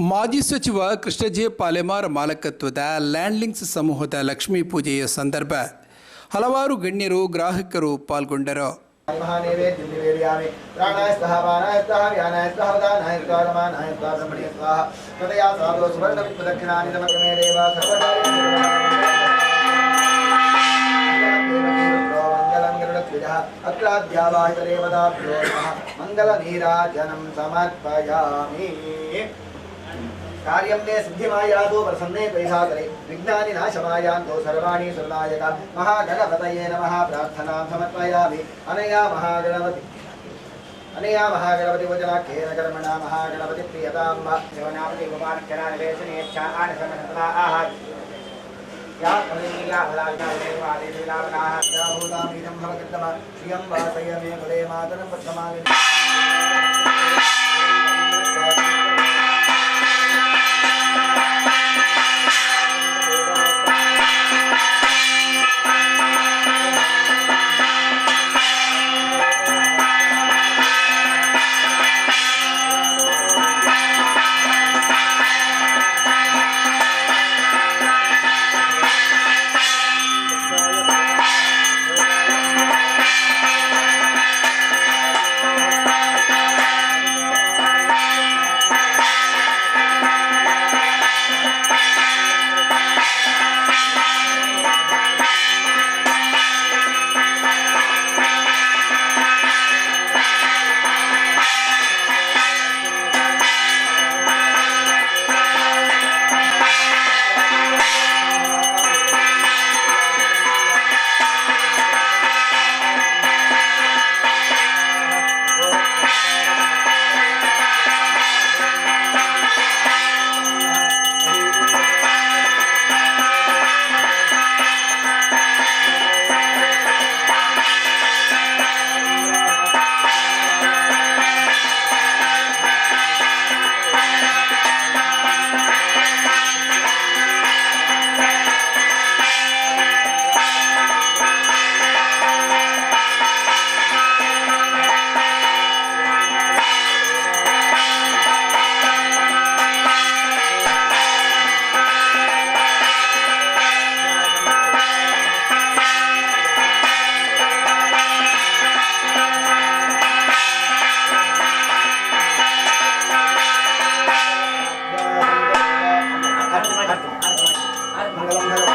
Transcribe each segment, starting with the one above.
ಮಾಜಿ ಸಚಿವ ಕೃಷ್ಣಜಿ ಪಾಲೆಮಾರ್ ಮಾಲಕತ್ವದ ಲ್ಯಾಂಡ್ಲಿಂಗ್ಸ್ ಸಮೂಹದ ಲಕ್ಷ್ಮೀ ಪೂಜೆಯ ಸಂದರ್ಭ ಹಲವಾರು ಗಣ್ಯರು ಗ್ರಾಹಕರು ಪಾಲ್ಗೊಂಡರು ಮಂಗಲ ನೀರಾಜನಂ ಸಮರ್ಪಯಾಮಿ కార్యం తే సిద్ధిమాయాదో ప్రసన్నే ద్వైసాగరే విఘ్నాని నాశమాయాంతో సర్వాణి సురనాయక మహాగణపతయే నమ ప్రార్థనాం సమర్పయామి అనయా మహాగణపతి అనయా మహాగణపతి వచనాఖ్యేన కర్మణ మహాగణపతి ప్రియతాం శివనాపతి ఉపాఖ్యనావేశనేచ్ఛా ఆనసమనతదా ఆహార భూతామీరం భవగత్తమ శ్రియం వాసయ మే కులే మాతరం పద్మాలి మంగళం మంగళం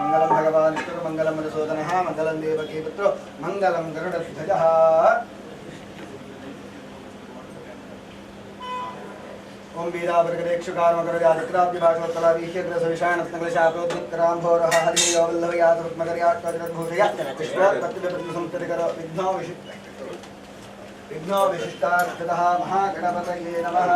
మంగళం భగవాన్ మంగళం మధుసూదన మంగళం దేవకీ పుత్రో మంగళం ಓಂ वीरावर्गदेक्षुकार्मकरजातिक्राब्धि भागवत्तला वीह्यग्रसविषाणस्नकलशाप्रोद्युत्कराम्भोरः हरियो वल्लभयातरुत्मकर्यात्मजगद्भूषय विश्वोत्पत्तिविपत्तिसंस्कृतिकर विघ्नो विशि ವಿಘ್ನೋ ವಿಶಿಷ್ಟಾರ್ಥತಃ ಮಹಾಗಣಪತಯೇ ನಮಃ.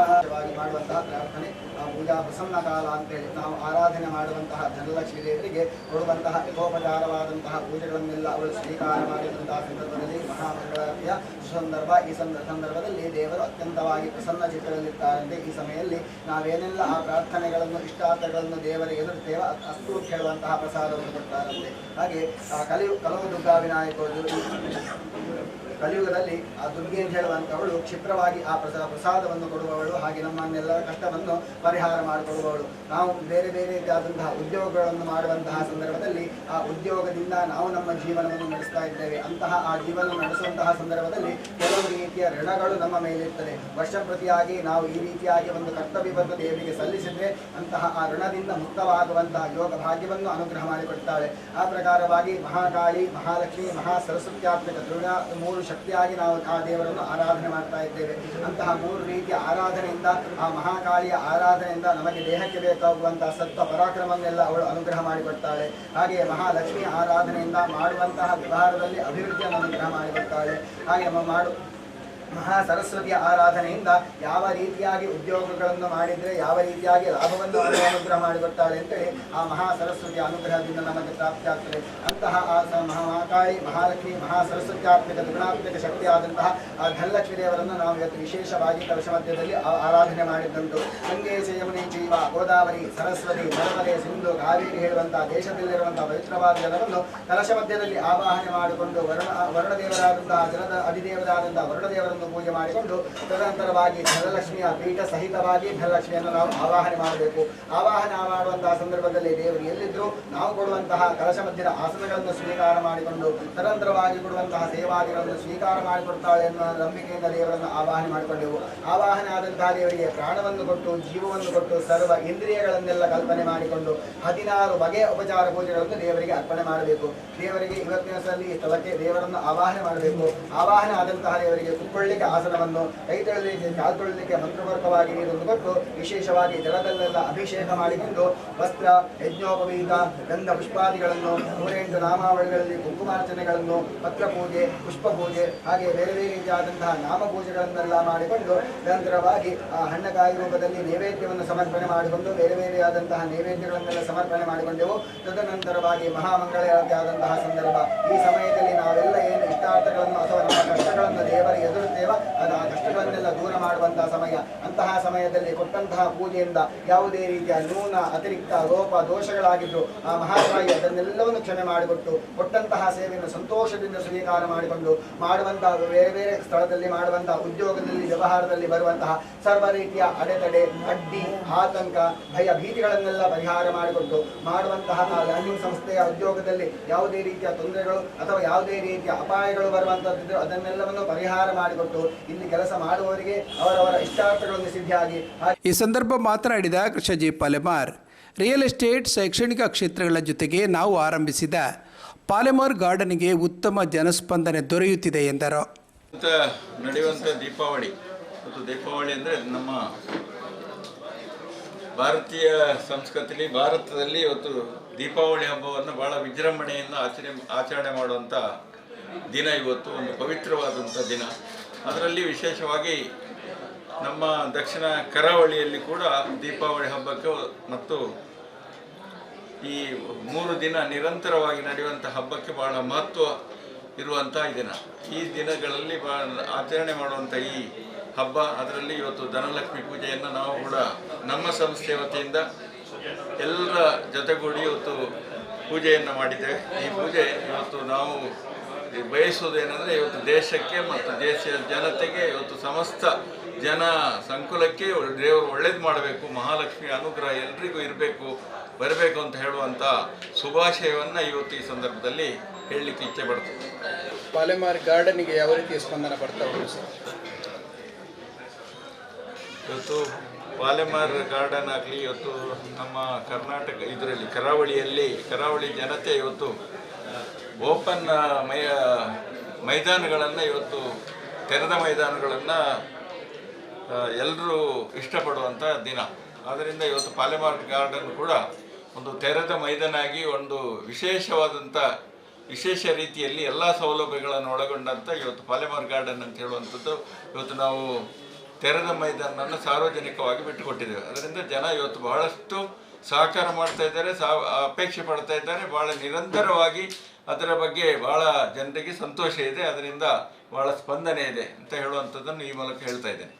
ಮಾಡುವಂತಹ ಪ್ರಾರ್ಥನೆ, ಆ ಪೂಜಾ ಪ್ರಸನ್ನ ಕಾಲ ಅಂತೇಳಿ ನಾವು ಆರಾಧನೆ ಮಾಡುವಂತಹ ಧನಲಕ್ಷ್ಮೀ ದೇವರಿಗೆ ಕೊಡುವಂತಹ ಯಥೋಪಚಾರವಾದಂತಹ ಪೂಜೆಗಳನ್ನೆಲ್ಲ ಅವರು ಸ್ವೀಕಾರ ಮಾಡಿದಂತಹ ಸಂದರ್ಭದಲ್ಲಿ ಮಹಾಮಂಗಳಾರತಿಯ ಸುಸಂದರ್ಭ. ಈ ಸಂದ, ಸಂದರ್ಭದಲ್ಲಿ ದೇವರು ಅತ್ಯಂತವಾಗಿ ಪ್ರಸನ್ನ ಚಿತ್ರದಲ್ಲಿರ್ತಾರಂತೆ ಈ ಸಮಯದಲ್ಲಿ ನಾವೇನೆಲ್ಲ ಆ ಪ್ರಾರ್ಥನೆಗಳನ್ನು, ಇಷ್ಟಾರ್ಥಗಳನ್ನು ದೇವರಿಗೆ ಎದುರುತ್ತೇವೆ ಅಷ್ಟು ಕೇಳುವಂತಹ ಪ್ರಸಾದವನ್ನು ಕೊಡ್ತಾರಂತೆ. ಹಾಗೆ ಕಲಿಯು, ಕಲವು ದುರ್ಗಾ ವಿನಾಯಕರು ಕಲಿಯುಗದಲ್ಲಿ ಆ ದುರ್ಗೆ ಅಂತ ಹೇಳುವಂಥವಳು ಕ್ಷಿಪ್ರವಾಗಿ ಆ ಪ್ರಸಾ ಪ್ರಸಾದವನ್ನು ಕೊಡುವವಳು. ಹಾಗೆ ನಮ್ಮನ್ನೆಲ್ಲರ ಕಷ್ಟವನ್ನು ಪರಿಹಾರ ಮಾಡಿಕೊಡುವವಳು. ನಾವು ಬೇರೆ ಬೇರೆ ರೀತಿಯಾದಂತಹ ಉದ್ಯೋಗಗಳನ್ನು ಮಾಡುವಂತಹ ಸಂದರ್ಭದಲ್ಲಿ ಆ ಉದ್ಯೋಗದಿಂದ ನಾವು ನಮ್ಮ ಜೀವನವನ್ನು ನಡೆಸ್ತಾ ಇದ್ದೇವೆ. ಅಂತಹ ಆ ಜೀವನ ನಡೆಸುವಂತಹ ಸಂದರ್ಭದಲ್ಲಿ ಕೆಲವು ರೀತಿಯ ಋಣಗಳು ನಮ್ಮ ಮೇಲಿರ್ತದೆ. ವರ್ಷಪ್ರತಿಯಾಗಿ ನಾವು ಈ ರೀತಿಯಾಗಿ ಒಂದು ಕರ್ತವ್ಯವನ್ನು ದೇವರಿಗೆ ಸಲ್ಲಿಸಿದ್ರೆ ಅಂತಹ ಆ ಋಣದಿಂದ ಮುಕ್ತವಾಗುವಂತಹ ಯೋಗ ಭಾಗ್ಯವನ್ನು ಅನುಗ್ರಹ ಮಾಡಿಕೊಡ್ತಾಳೆ. ಆ ಪ್ರಕಾರವಾಗಿ ಮಹಾಕಾಳಿ, ಮಹಾಲಕ್ಷ್ಮಿ ಮಹಾ ಸರಸ್ವತ್ಯಾತ್ಮಕ ದೃಢ ಮೂರು ಶಕ್ತಿಯಾಗಿ ನಾವು ಆ ದೇವರನ್ನು ಆರಾಧನೆ ಮಾಡ್ತಾ ಇದ್ದೇವೆ. ಅಂತಹ ಮೂರು ರೀತಿಯ ಆರಾಧನೆಯಿಂದ, ಆ ಮಹಾಕಾಳಿಯ ಆರಾಧನೆಯಿಂದ ನಮಗೆ ದೇಹಕ್ಕೆ ಬೇಕಾಗುವಂತಹ ಸತ್ವ ಪರಾಕ್ರಮವನ್ನೆಲ್ಲ ಅವಳು ಅನುಗ್ರಹ ಮಾಡಿಕೊಡ್ತಾಳೆ. ಹಾಗೆಯೇ ಮಹಾಲಕ್ಷ್ಮಿ ಆರಾಧನೆಯಿಂದ ಮಾಡುವಂತಹ ವ್ಯವಹಾರದಲ್ಲಿ ಅಭಿವೃದ್ಧಿಯನ್ನು ಅನುಗ್ರಹ ಮಾಡಿಕೊಡ್ತಾಳೆ. ಹಾಗೆ ಮ- ಮಾಡು. ಮಹಾ ಸರಸ್ವತಿಯ ಆರಾಧನೆಯಿಂದ ಯಾವ ರೀತಿಯಾಗಿ ಉದ್ಯೋಗಗಳನ್ನು ಮಾಡಿದರೆ, ಯಾವ ರೀತಿಯಾಗಿ ಲಾಭವನ್ನು ಅನುಗ್ರಹ ಮಾಡಿಕೊಡ್ತಾಳೆ ಅಂತೇಳಿ ಆ ಮಹಾ ಸರಸ್ವತಿಯ ಅನುಗ್ರಹದಿಂದ ನಮಗೆ ಪ್ರಾಪ್ತಿಯಾಗ್ತದೆ ಅಂತಹ ಆ ಮಹಾಕಾಳಿ, ಮಹಾಲಕ್ಷ್ಮಿ ಮಹಾ ಸರಸ್ವತ್ಯಾತ್ಮಕ ದುಗುಣಾತ್ಮಕ ಶಕ್ತಿಯಾದಂತಹ ಆ ಧನಲಕ್ಷ್ಮಿ ದೇವರನ್ನು ನಾವು ಇವತ್ತು ವಿಶೇಷವಾಗಿ ಕಲಶ ಮಧ್ಯದಲ್ಲಿ ಆರಾಧನೆ ಮಾಡಿದ್ದಂತು ಗಂಗೆ ಯಮುನೆ ಜೀವ, ಗೋದಾವರಿ, ಸರಸ್ವತಿ, ನರ್ಮದೆ, ಸಿಂಧು, ಕಾವೇರಿ ಹೇಳುವಂತಹ ದೇಶದಲ್ಲಿರುವಂತಹ ಪವಿತ್ರವಾದ ಜಲವನ್ನು ಕಲಶ ಮಧ್ಯದಲ್ಲಿ ಆವಾಹನೆ ಮಾಡಿಕೊಂಡು ವರುಣ ವರುಣ ದೇವರಾದಂತಹ ಜಲದ ಅಧಿದೇವರಾದಂತಹ ವರುಣ ದೇವರನ್ನು ಪೂಜೆ ಮಾಡಿಕೊಂಡು ತದನಂತರವಾಗಿ ಧನಲಕ್ಷ್ಮಿಯ ಪೀಠ ಸಹಿತವಾಗಿ ಧನಲಕ್ಷ್ಮಿಯನ್ನು ನಾವು ಆವಾಹನೆ ಮಾಡಬೇಕು. ಆವಾಹನೆ ಮಾಡುವಂತಹ ಸಂದರ್ಭದಲ್ಲಿ ದೇವರು ಎಲ್ಲಿದ್ರು ನಾವು ಕೊಡುವಂತಹ ಕಲಶ ಮಧ್ಯದ ಆಸನಗಳನ್ನು ಸ್ವೀಕಾರ ಮಾಡಿಕೊಂಡು ತದನಂತರವಾಗಿ ಕೊಡುವಂತಹ ಸೇವಾದಿಗಳನ್ನು ಸ್ವೀಕಾರ ಮಾಡಿಕೊಡ್ತಾಳೆ ಎನ್ನುವ ನಂಬಿಕೆಯಿಂದ ದೇವರನ್ನು ಆವಾಹನೆ ಮಾಡಿಕೊಂಡೆವು. ಆವಾಹನೆ ಆದಂತಹ ದೇವರಿಗೆ ಪ್ರಾಣವನ್ನು ಕೊಟ್ಟು, ಜೀವವನ್ನು ಕೊಟ್ಟು, ಸರ್ವ ಇಂದ್ರಿಯಗಳನ್ನೆಲ್ಲ ಕಲ್ಪನೆ ಮಾಡಿಕೊಂಡು ಹದಿನಾರು ಬಗೆಯ ಉಪಚಾರ ಪೂಜೆಗಳನ್ನು ದೇವರಿಗೆ ಅರ್ಪಣೆ ಮಾಡಬೇಕು. ದೇವರಿಗೆ ಇವತ್ತಿನ ಸಲ ಸ್ಥಳಕ್ಕೆ ದೇವರನ್ನು ಆವಾಹನೆ ಮಾಡಬೇಕು. ಆವಾಹನೆ ಆದಂತಹ ದೇವರಿಗೆ ಕುತ್ಕೊಳ್ಳಿಕ್ಕೆ ಆಸನವನ್ನು, ಕೈ ತೊಳಲಿಕ್ಕೆ ಕಾಲು ತೊಳಲಿಕ್ಕೆ ಮಂತ್ರಪೂರ್ವಕವಾಗಿ ನೀರನ್ನು ಕೊಟ್ಟು ವಿಶೇಷವಾಗಿ ಜಲದಲ್ಲೆಲ್ಲ ಅಭಿಷೇಕ ಮಾಡಿಕೊಂಡು ವಸ್ತ್ರ, ಯಜ್ಞೋಪವೀತ, ಗಂಧ ಪುಷ್ಪಾದಿಗಳನ್ನು, ನೂರೆಂಟು ನಾಮಾವಳಿಗಳಲ್ಲಿ ಕುಂಕುಮಾರ್ಚನೆಗಳನ್ನು, ಪತ್ರ ಪೂಜೆ, ಪುಷ್ಪ ಪೂಜೆ, ಹಾಗೆ ಬೇರೆ ಬೇರೆ ರೀತಿಯಾದಂತಹ ನಾಮ ಪೂಜೆಗಳನ್ನೆಲ್ಲ ಮಾಡಿಕೊಂಡು ನಂತರವಾಗಿ ಆ ಹಣ್ಣಕಾಯಿ ರೂಪದಲ್ಲಿ ನೈವೇದ್ಯವನ್ನು ಸಮರ್ಪಣೆ ಮಾಡಿಕೊಂಡು ಬೇರೆ ಬೇರೆಯಾದಂತಹ ನೈವೇದ್ಯಗಳನ್ನೆಲ್ಲ ಸಮರ್ಪಣೆ ಮಾಡಿಕೊಂಡೆವು. ತದನಂತರವಾಗಿ ಮಹಾಮಂಗಳಾರತಿ ಆದಂತಹ ಸಂದರ್ಭ. ಈ ಸಮಯದಲ್ಲಿ ನಾವೆಲ್ಲ ಏನು ಇಷ್ಟಾರ್ಥಗಳನ್ನು ಅಥವಾ ನಮ್ಮ ಕಷ್ಟಗಳನ್ನು ದೇವರಿಗೆ ಎದುರುತ್ತೇವ ಅದು ಆ ಕಷ್ಟಗಳನ್ನೆಲ್ಲ ದೂರ ಮಾಡುವಂತಹ ಸಮಯ. ಅಂತಹ ಸಮಯದಲ್ಲಿ ಕೊಟ್ಟಂತಹ ಪೂಜೆಯಿಂದ ಯಾವುದೇ ರೀತಿಯ ನೂನ, ಅತಿರಿಕ್ತ ಲೋಪ, ದೋಷಗಳಾಗಿದ್ದು ಆ ಮಹಾತಾಯಿ ಅದನ್ನೆಲ್ಲವನ್ನು ಕ್ಷಮೆ ಮಾಡಿಕೊಟ್ಟು, ಕೊಟ್ಟಂತಹ ಸೇವೆಯನ್ನು ಸಂತೋಷದಿಂದ ಸ್ವೀಕಾರ ಮಾಡಿಕೊಂಡು, ಮಾಡುವಂತಹ ಬೇರೆ ಬೇರೆ ಸ್ಥಳದಲ್ಲಿ, ಮಾಡುವಂತಹ ಉದ್ಯೋಗದಲ್ಲಿ, ವ್ಯವಹಾರದಲ್ಲಿ ಬರುವಂತಹ ಸರ್ವ ರೀತಿಯ ಅಡೆತಡೆ, ಅಡ್ಡಿ, ಆತಂಕ, ಭಯ, ಭೀತಿಗಳನ್ನೆಲ್ಲ ಪರಿಹಾರ ಮಾಡಿಕೊಟ್ಟು, ಮಾಡುವಂತಹ ಲರ್ನಿಂಗ್ ಸಂಸ್ಥೆಯ ಉದ್ಯೋಗದಲ್ಲಿ ಯಾವುದೇ ರೀತಿಯ ತೊಂದರೆಗಳು ಅಥವಾ ಯಾವುದೇ ರೀತಿಯ ಅಪಾಯಗಳು ಬರುವಂತಹದ್ದು ಅದನ್ನೆಲ್ಲವನ್ನು ಪರಿಹಾರ ಇಲ್ಲಿ ಕೆಲಸ ಮಾಡುವವರಿಗೆ ಅವರವರ ಇಷ್ಟಾರ್ಥಗಳನ್ನು ಸಿದ್ಧಿಯಾಗಿ ಈ ಸಂದರ್ಭ ಮಾತನಾಡಿದ ಕೃಷ್ಣಜಿ ಪಾಲೆಮಾರ್ ರಿಯಲ್ ಎಸ್ಟೇಟ್ ಶೈಕ್ಷಣಿಕ ಕ್ಷೇತ್ರಗಳ ಜೊತೆಗೆ ನಾವು ಆರಂಭಿಸಿದ ಪಾಲೆಮಾರ್ ಗಾರ್ಡನ್ಗೆ ಉತ್ತಮ ಜನಸ್ಪಂದನೆ ದೊರೆಯುತ್ತಿದೆ ಎಂದರು. ನಡೆಯುವಂಥ ದೀಪಾವಳಿ ಮತ್ತು ದೀಪಾವಳಿ ಅಂದರೆ ನಮ್ಮ ಭಾರತೀಯ ಸಂಸ್ಕೃತಿಲಿ ಭಾರತದಲ್ಲಿ ಇವತ್ತು ದೀಪಾವಳಿ ಹಬ್ಬವನ್ನು ಭಾಳ ವಿಜೃಂಭಣೆಯಿಂದ ಆಚರಣೆ ಆಚರಣೆ ಮಾಡುವಂಥ ದಿನ ಇವತ್ತು ಒಂದು ಪವಿತ್ರವಾದಂಥ ದಿನ. ಅದರಲ್ಲಿ ವಿಶೇಷವಾಗಿ ನಮ್ಮ ದಕ್ಷಿಣ ಕರಾವಳಿಯಲ್ಲಿ ಕೂಡ ದೀಪಾವಳಿ ಹಬ್ಬಕ್ಕೆ ಮತ್ತು ಈ ಮೂರು ದಿನ ನಿರಂತರವಾಗಿ ನಡೆಯುವಂಥ ಹಬ್ಬಕ್ಕೆ ಬಹಳ ಮಹತ್ವ ಇರುವಂಥ ದಿನ. ಈ ದಿನಗಳಲ್ಲಿ ಆಚರಣೆ ಮಾಡುವಂಥ ಈ ಹಬ್ಬ, ಅದರಲ್ಲಿ ಇವತ್ತು ಧನಲಕ್ಷ್ಮಿ ಪೂಜೆಯನ್ನು ನಾವು ಕೂಡ ನಮ್ಮ ಸಂಸ್ಥೆ ವತಿಯಿಂದ ಎಲ್ಲರ ಜೊತೆಗೂಡಿ ಇವತ್ತು ಪೂಜೆಯನ್ನು ಮಾಡಿದ್ದೇವೆ. ಈ ಪೂಜೆ ಇವತ್ತು ನಾವು ಬಯಸುವುದೇನೆಂದರೆ ಇವತ್ತು ದೇಶಕ್ಕೆ ಮತ್ತು ದೇಶದ ಜನತೆಗೆ ಇವತ್ತು ಸಮಸ್ತ ಜನ ಸಂಕುಲಕ್ಕೆ ದೇವರು ಒಳ್ಳೇದು ಮಾಡಬೇಕು ಮಹಾಲಕ್ಷ್ಮಿ ಅನುಗ್ರಹ ಎಲ್ರಿಗೂ ಇರಬೇಕು ಬರಬೇಕು ಅಂತ ಹೇಳುವಂಥ ಶುಭಾಶಯವನ್ನು ಇವತ್ತು ಈ ಸಂದರ್ಭದಲ್ಲಿ ಹೇಳಲಿಕ್ಕೆ ಇಚ್ಛೆ ಪಡ್ತದೆ ಪಾಲೆಮಾರ್ ಗಾರ್ಡನ್ಗೆ ಯಾವ ರೀತಿಯ ಸ್ಪಂದನ ಬರ್ತಾ ಉಂಟು ಸರ್? ಇವತ್ತು ಪಾಲೆಮಾರ್ ಗಾರ್ಡನ್ ಆಗಲಿ ಇವತ್ತು ನಮ್ಮ ಕರ್ನಾಟಕ ಇದರಲ್ಲಿ ಕರಾವಳಿಯಲ್ಲಿ ಕರಾವಳಿ ಜನತೆ ಇವತ್ತು ಓಪನ್ ಮೈ ಮೈದಾನಗಳನ್ನು ಇವತ್ತು ತೆರೆದ ಮೈದಾನಗಳನ್ನು ಎಲ್ಲರೂ ಇಷ್ಟಪಡುವಂಥ ದಿನ. ಆದ್ದರಿಂದ ಇವತ್ತು ಪಾಲೆಮಾರ್ ಗಾರ್ಡನ್ ಕೂಡ ಒಂದು ತೆರೆದ ಮೈದಾನ ಆಗಿ ಒಂದು ವಿಶೇಷವಾದಂಥ ವಿಶೇಷ ರೀತಿಯಲ್ಲಿ ಎಲ್ಲ ಸೌಲಭ್ಯಗಳನ್ನು ಒಳಗೊಂಡಂಥ ಇವತ್ತು ಪಾಲೆಮಾರ್ ಗಾರ್ಡನ್ ಅಂತ ಹೇಳುವಂಥದ್ದು ಇವತ್ತು ನಾವು ತೆರೆದ ಮೈದಾನನ್ನು ಸಾರ್ವಜನಿಕವಾಗಿ ಬಿಟ್ಟುಕೊಟ್ಟಿದ್ದೇವೆ. ಅದರಿಂದ ಜನ ಇವತ್ತು ಬಹಳಷ್ಟು ಸಹಕಾರ ಮಾಡ್ತಾ ಇದ್ದಾರೆ, ಸಾ, ಅಪೇಕ್ಷೆ ಪಡ್ತಾ ಇದ್ದಾರೆ ಭಾಳ ನಿರಂತರವಾಗಿ ಅದರ ಬಗ್ಗೆ ಭಾಳ ಜನರಿಗೆ ಸಂತೋಷ ಇದೆ, ಅದರಿಂದ ಭಾಳ ಸ್ಪಂದನೆ ಇದೆ ಅಂತ ಹೇಳುವಂಥದ್ದನ್ನು ಈ ಮೂಲಕ ಹೇಳ್ತಾ ಇದ್ದೇನೆ.